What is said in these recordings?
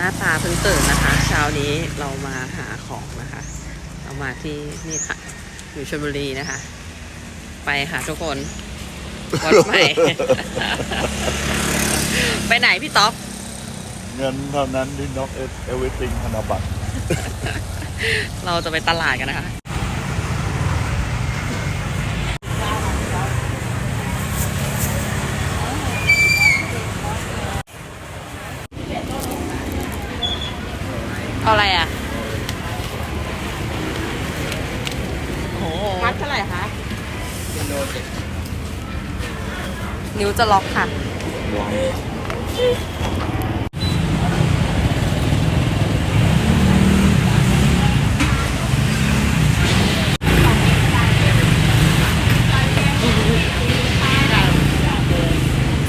น้าตาเพิ่งตื่นนะคะ เช้านี้เรามาหาของนะคะ เรามาที่นี่ค่ะ อยู่ชลบุรีนะคะ ไปค่ะทุกคน วัดใหม่ ไปไหนพี่ต๊อบเงินเท่านั้นที่นกเอเอเวอร์ติงธนบัตร เราจะไปตลาดกันนะคะ เอาอะไรอะโอ้โหมัดเท่าไหร่คะนิ้วจะล็อกค่ะ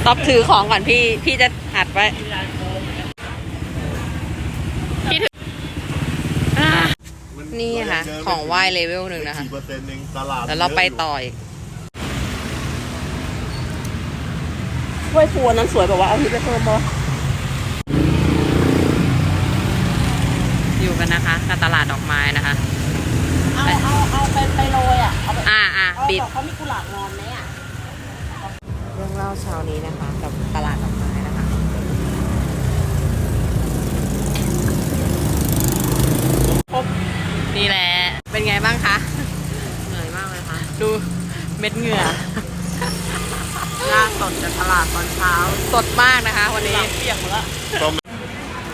ต๊อบถือของก่อนพี่ พี่จะอัดไว้ พี่ถืออะ นี่ค่ะ ของไหว้เลเวลหนึ่งนะคะสี่เปอร์เซ็นต์เองตลาดแล้วเราไปต่ออีกถ้วยฟูอันนั้นสวยแบบว่าเอาที่ไปเพิ่มบ่อยู่กันนะคะกับตลาดดอกไม้นะคะ เอาเอาเอาไปไปโรยอะ เอาไปอ่าอ่าเอาบิดเขามีกุหลาบงอนไหมอะ เรื่องเล่าเช้านี้นะคะ กับตลาดดอกไม้ นะคะนี่แหละ เป็นไงบ้างคะ เหนื่อยมากเลยค่ะดูเม็ดเหงื่อ ล่าสดจากตลาดตอนเช้าสดมากนะคะวันนี้ เปียกหมดแล้ว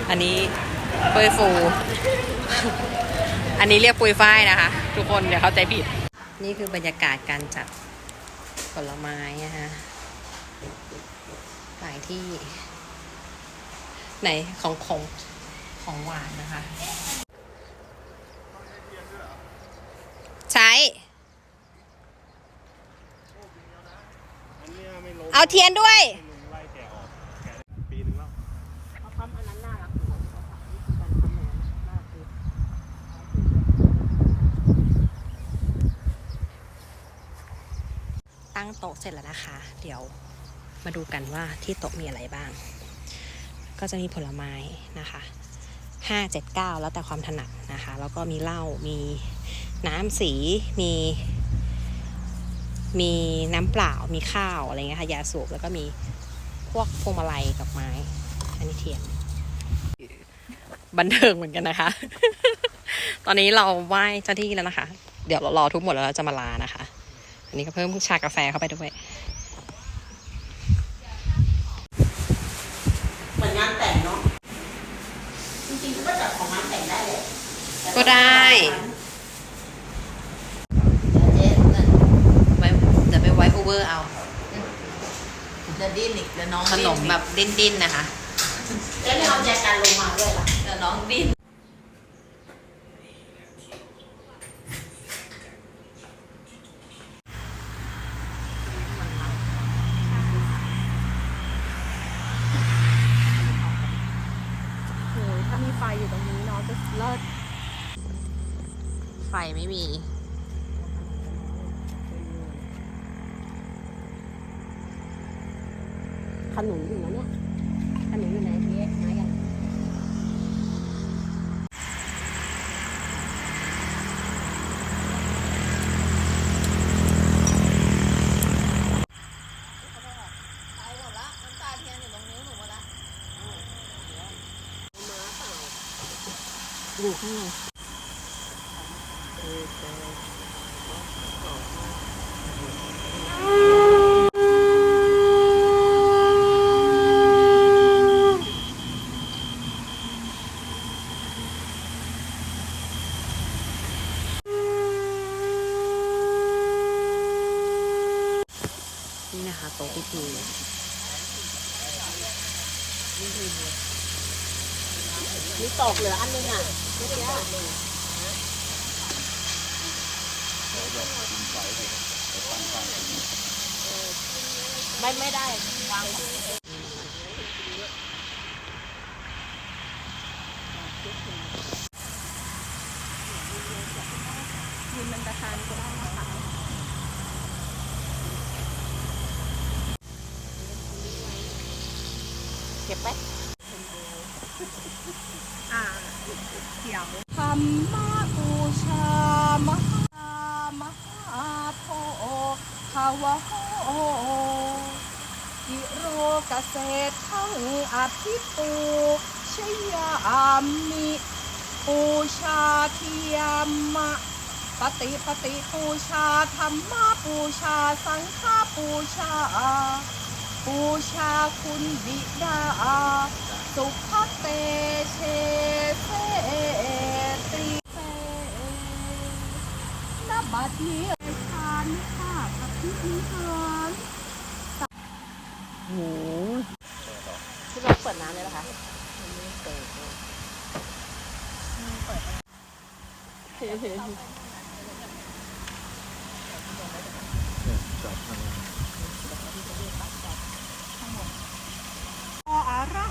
อันนี้ปุยฟู อันนี้เรียกปุยฝ้ายนะคะ ทุกคนอย่าเข้าใจผิด นี่คือบรรยากาศการจัดผลไม้นะคะหลายที่ ไหนของของของหวานนะคะ ใช้ เอาเทียนด้วย ปีนึงแล้วตั้งโต๊ะเสร็จแล้วนะคะ เดี๋ยวมาดูกันว่าที่โต๊ะมีอะไรบ้าง ก็จะมีผลไม้นะคะห้าเจ็ดเก้าแล้วแต่ความถนัดนะคะ แล้วก็มีเหล้ามีน้ำสีมี มีน้ำเปล่ามีข้าวอะไรเงี้ยค่ะยาสูบแล้วก็มีพวกพวงมาลัยกับไม้ อันนี้เทียนบันเทิงเหมือนกันนะคะ ตอนนี้เราไหว้เจ้าที่แล้วนะคะ เดี๋ยวเรารอทุกหมดแล้วเราจะมาลานะคะ อันนี้ก็เพิ่มชากาแฟเข้าไปด้วยเหมือนงานแต่งเนาะจริงๆก็จัดของงานแต่งได้เลยก็ได้ เจ๊เนี่ย ไว้จะไปไว้โอ เวอร์เอาจะดิ้นอีกแล้วน้องขนมแบบดิ้นๆนะคะเจ๊ไม่เอาแจกันลงมาด้วยล่ะเดี๋ยวน้องดิ้นโอ้ยถ้ามีไฟอยู่ตรงนี้เนาะจะเลิศไฟไม่มี ขนุนอยู่นะเนี่ยขนุนอยู่ไหนเจ๊หายังอยู่ข้างใน นี่นะคะโต๊ะพิธีมีตอกเหลืออันนึงอะไม่ได้ไม่ไม่ได้วางยืนเป็นประธานก็ได้นะคะ เก็บไปธรรมบูชามหามหาโพภาวะโหกิโรเกษตรทั้งอภิปูชยามิปูชาเทียมะปฏิปฏิปูชาธรรมปูชาสังฆปูชา ปูชาคุณบิดา สุภเตเชเสติเสนบัดนี้ชานิข้าพระพิธิหารโหที่เราเปิดน้ำเลยเหรอคะเปิดอะระ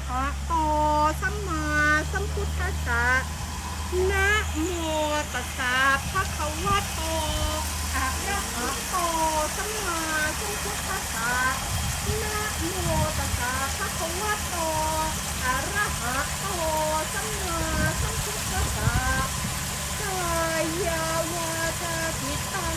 หะโตสัมมาสัมพุทธัสสะนะโมตัสสะภะคะวะโตอะระหะโตสัมมาสัมพุทธัสสะนะโมตัสสะภะคะวะโตอะระหะโตสัมมาสัมพุทธัสสะกายาวาจาจิตตัง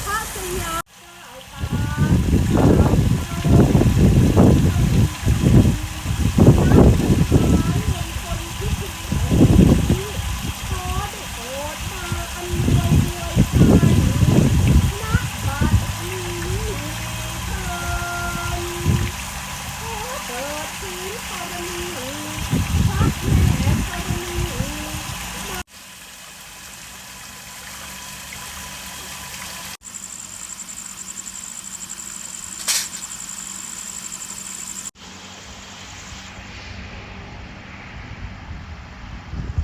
ากมหาบารมีนักได้เงินนักนักได้ทรัพย์นักเกิดสินทรัพย์นักร้องอาถรรพ์ปีนาคาพันธปริทังนะโมพุทธายะนะนะพระเมืองพระหลักเมืองพระสยามเจ้าตา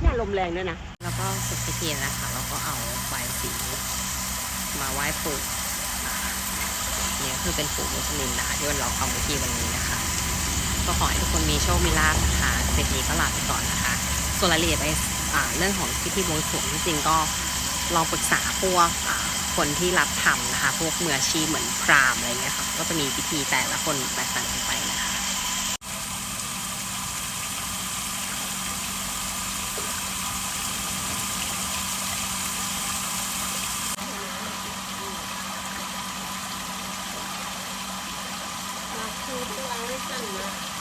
เนี่ยล มแรงด้วยนะ แล้วก็สุดพิธีนะคะแล้วก็เอาใบสี มาไหว้ปู่เนี่ยคือเป็นปู่มุสลิมนะคะที่วันเราเอาพิธีวันนี้นะคะ ก็ขอให้ทุกคนมีโชคมีลาภนะคะเสร็จนี้ก็ลาไปก่อนนะคะ ส่วนรายละเอียดในอ่าเรื่องของพิธีบวงสรวงที่จริงก็ลองปรึกษาพวกคนที่รับทำนะคะ พวกมืออาชีพเหมือนพราหมณ์อะไรเงี้ยค่ะ ก็จะมีพิธีแต่ละคนแตกต่างกันไป นะ